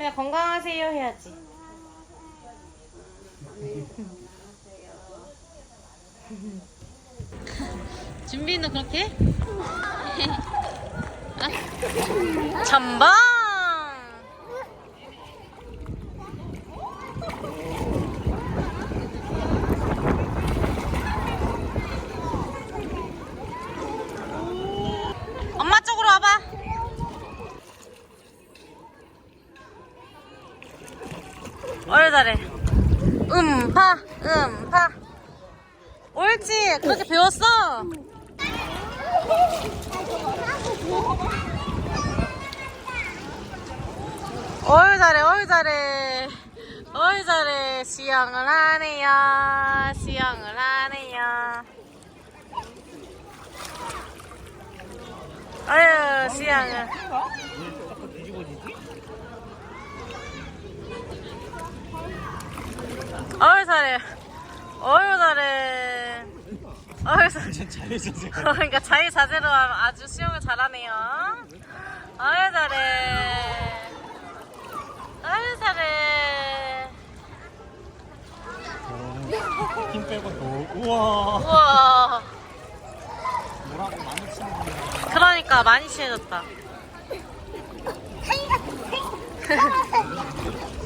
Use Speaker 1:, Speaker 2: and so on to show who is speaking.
Speaker 1: 그냥 건강하세요 해야지. 준비는 그렇게? 쪽 잘해. 음파, 음파. 옳지. 그렇게 배웠어. 잘해, 어이 잘해. 어이 잘해. 수영을 하네요. 수영을 하네요. 아유, 수영을. 어이 잘해. 어이 잘해. 어이 잘해. 그러니까 자유자재로 하면 아주 수영을 잘하네요. 아유 잘해. 아유 잘해.
Speaker 2: 힘 빼고 또 우와
Speaker 1: 우와.
Speaker 2: 뭐라고 많이 치는 거
Speaker 1: 그러니까 많이 친해졌다.